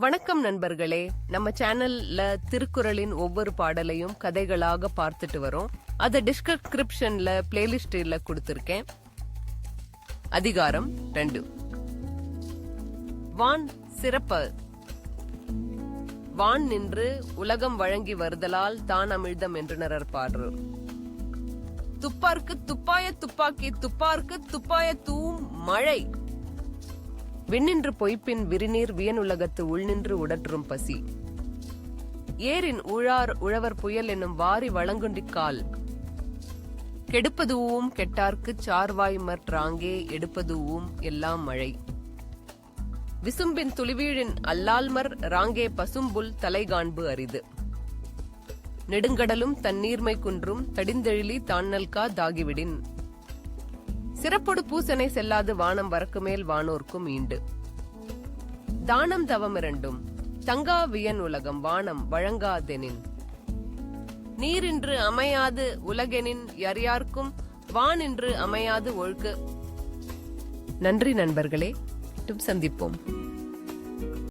வணக்கம் நண்பர்களே. நம்ம சேனல்ல திருக்குறளின் ஒவ்வொரு பாடலையும் கதைகளாக பார்த்துட்டு வரோம். அத டிஸ்கிரிப்ஷன்ல பிளேலிஸ்ட்ல கொடுத்திருக்கேன். அதிகாரம் ரெண்டு. வான் சிறப்பு. வான் நின்று உலகம் வழங்கி வருதலால் தான் அமிழ்தம் என்றனர் பாடுறு. துப்பார்க்கு துப்பாய துப்பாக்கி துப்பார்க்கு துப்பாய தூம் மழை. விண்ணின்று பொய்ப்பின் விரிநீர் வியனுலகத்து உள்நின்று உடற்றும் பசி. ஏரின் உழார் உழவர் புயல் என்னும் வாரி வளங்குண்டிக்கால் கெடுப்பதுவும் கெட்டார்க்குச் சார்வாய் மற்றாங்கே எடுப்பதுவும் எல்லாம் மழை. விசும்பின் துளிவீழின் அல்லால்மர் ராங்கே பசும்புல் தலைகாண்பு அரிது. நெடுங்கடலும் தன்னீர்மை குன்றும் தடிந்தெழிலி தான்னல்கா தாகிவிடின். சிறப்பொடு பூசனை செல்லாது வானம் வரக்கு மேல் வானோர்க்கும் ஈண்டு. தானம் தவம் இரண்டும் தங்கா வியன் உலகம் வானம் வழங்காதெனின். நீரின்று அமையாது உலகெனின் யார்யார்க்கும் வானின்று அமையாது ஒழுக்கு. நன்றி நண்பர்களே சந்திப்போம்.